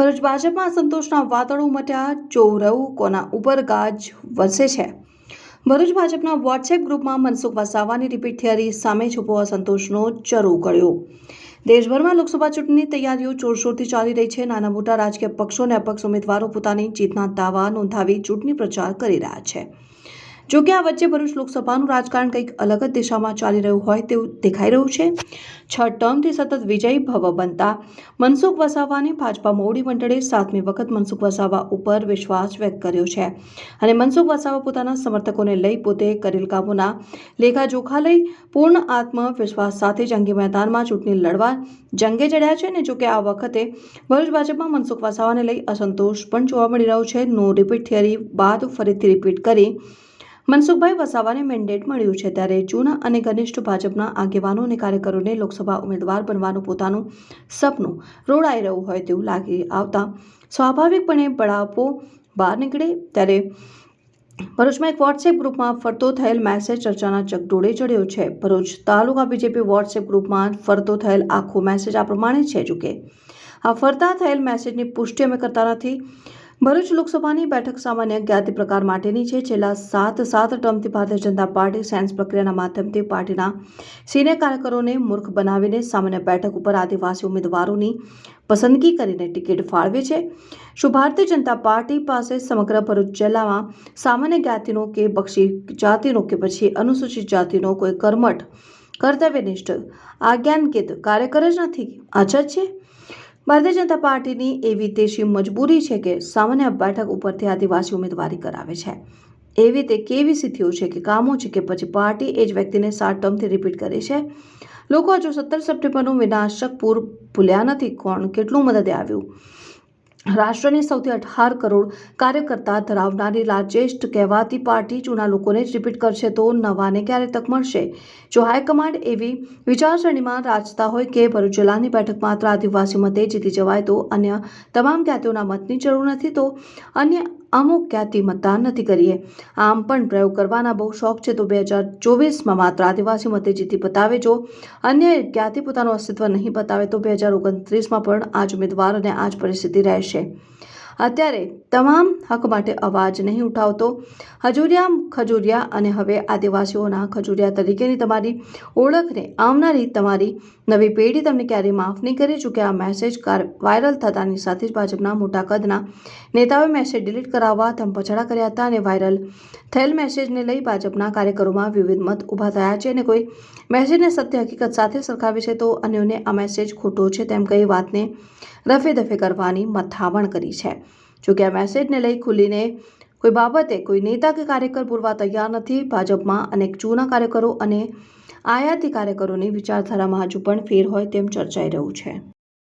ભરૂચ ભાજપમાં અસંતોષના વાદળો મટ્યા, ચોરવ કોના ઉપર ગાજ વરસે છે. ભરૂચ ભાજપના વોટ્સએપ ગ્રુપમાં મનસુખ વસાવાની રિપીટ થિયરી સામે છૂપો અસંતોષનો ચરો ઉકળ્યો દેશભરમાં લોકસભા ચૂંટણીની તૈયારીઓ જોરશોરથી ચાલી રહી છે. નાના મોટા રાજકીય પક્ષો અને અપક્ષ ઉમેદવારો પોતાની જીતના દાવા નોંધાવી ચૂંટણી પ્રચાર કરી રહ્યા છે. જો કે આ વચ્ચે ભરૂચ લોકસભાનું રાજકારણ કંઈક અલગ જ દિશામાં ચાલી રહ્યું હોય તેવું દેખાઈ રહ્યું છે. છ ટર્મથી સતત વિજયી ભવ બનતા મનસુખ વસાવાની ભાજપા મોવડી મંડળે સાતમી વખત મનસુખ વસાવા ઉપર વિશ્વાસ વ્યક્ત કર્યો છે. અને મનસુખ વસાવા પોતાના સમર્થકોને લઈ પોતે કરેલ કામોના લેખાજોખા લઈ પૂર્ણ આત્મવિશ્વાસ સાથે જંગી મેદાનમાં ચૂંટણી લડવા જંગે ચડ્યા છે ને જોકે આ વખતે ભરૂચ ભાજપમાં મનસુખ વસાવાને લઈ અસંતોષ પણ જોવા મળી રહ્યો છે. નો રિપીટ થિયરી બાદ ફરીથી રિપીટ કરી મનસુખભાઈ વસાવાને મેન્ડેટ મળ્યું છે ત્યારે જૂના અને ઘનિષ્ઠ ભાજપના આગેવાનો અને કાર્યકરોને લોકસભા ઉમેદવાર બનવાનું પોતાનું સપનું રોડાઈ રહ્યું હોય તેવું લાગી આવતા સ્વાભાવિકપણે બળાપો બહાર નીકળે ત્યારે ભરૂચમાં એક વોટ્સએપ ગ્રુપમાં ફરતો થયેલ મેસેજ ચર્ચાના ચકડોળે ચડ્યો છે. ભરૂચ તાલુકા બીજેપી વોટ્સએપ ગ્રુપમાં ફરતો થયેલ આખો મેસેજ આ પ્રમાણે છે જોકે આ ફરતા થયેલ મેસેજની પુષ્ટિ અમે કરતા નથી. ભરૂચ લોકસભાની બેઠક સામાન્ય જ્ઞાતિ પ્રકાર માટેની છે. છેલ્લા સાત સાત ટર્મથી ભારતીય જનતા પાર્ટી સેન્સ પ્રક્રિયાના માધ્યમથી પાર્ટીના સિનિયર કાર્યકરોને મૂર્ખ બનાવીને સામાન્ય બેઠક ઉપર આદિવાસી ઉમેદવારોની પસંદગી કરીને ટિકિટ ફાળવે છે. શું ભારતીય જનતા પાર્ટી પાસે સમગ્ર ભરૂચ જિલ્લામાં સામાન્ય જ્ઞાતિનો કે બક્ષી જાતિનો કે પછી અનુસૂચિત જાતિનો કોઈ કર્મઠ, કર્તવ્યનિષ્ઠ આજ્ઞાનકિત કાર્યકર જ નથી? અછત છે. ભારતીય જનતા પાર્ટીની એવી તેશી મજબૂરી છે કે સામાન્ય બેઠક ઉપરથી આદિવાસી ઉમેદવારી કરાવે છે. એવી તે કેવી સ્થિતિઓ છે કે કામો છે કે પછી પાર્ટી એ જ વ્યક્તિને સાત ટર્મથી રિપીટ કરે છે? લોકો હજુ સત્તર સપ્ટેમ્બરનું વિનાશક પૂર ભૂલ્યા નથી. કોણ કેટલું મદદે આવ્યું? રાષ્ટ્રની સૌથી અઢાર કરોડ કાર્યકર્તા ધરાવનારી લાર્જેસ્ટ કહેવાતી પાર્ટી જૂના લોકોને જ રિપીટ કરશે તો નવાને ક્યારે તક મળશે? જો હાઈકમાન્ડ એવી વિચારસરણીમાં રાજતા હોય કે ભરૂચ જિલ્લાની બેઠક માત્ર આદિવાસી મતે જીતી જવાય તો અન્ય તમામ જ્ઞાતિઓના મતની જરૂર નથી તો અન્ય અમુક ક્યાંથી મતદાન નથી કરીએ. આમ પણ પ્રયોગ કરવાના બહુ શોખ છે તો બે હજાર ચોવીસમાં માત્ર આદિવાસી મતે જીતી બતાવે જો. અન્ય ક્યાંથી પોતાનું અસ્તિત્વ નહીં બતાવે તો બે હજાર ઓગણત્રીસમાં પણ આ જ ઉમેદવાર અને આ જ પરિસ્થિતિ રહેશે. અત્યારે તમામ હક માટે અવાજ નહીં ઉઠાવતો. હજુરિયા ખજુરિયા અને હવે આદિવાસીઓના ખજુરિયા તરીકેની તમારી ઓળખને આવનારી તમારી નવી પેઢી તમને ક્યારેય માફ નહીં કરી ચૂકે આ મેસેજ વાયરલ થતાની સાથે જ ભાજપના મોટા કદના નેતાઓએ મેસેજ ડિલીટ કરાવવા ધમપછાડા કર્યા હતા અને વાયરલ થયેલ મેસેજને લઈ ભાજપના કાર્યકરોમાં વિવિધ મત ઊભા થયા છે અને કોઈ મેસેજને સત્ય હકીકત સાથે સરખાવે છે તો અન્યોને આ મેસેજ ખોટો છે તેમ કહી વાતને રફે દફે કરવાની મથામણ કરી છે. જોકે આ મેસેજને લઈ ખુલીને કોઈ બાબતે કોઈ નેતા કે કાર્યકર પૂરવા તૈયાર નથી. ભાજપમાં અનેક જૂના કાર્યકરો અને આયાતી કાર્યકરોની વિચારધારામાં હજુ પણ ફેર હોય તેમ ચર્ચાઈ રહ્યું છે.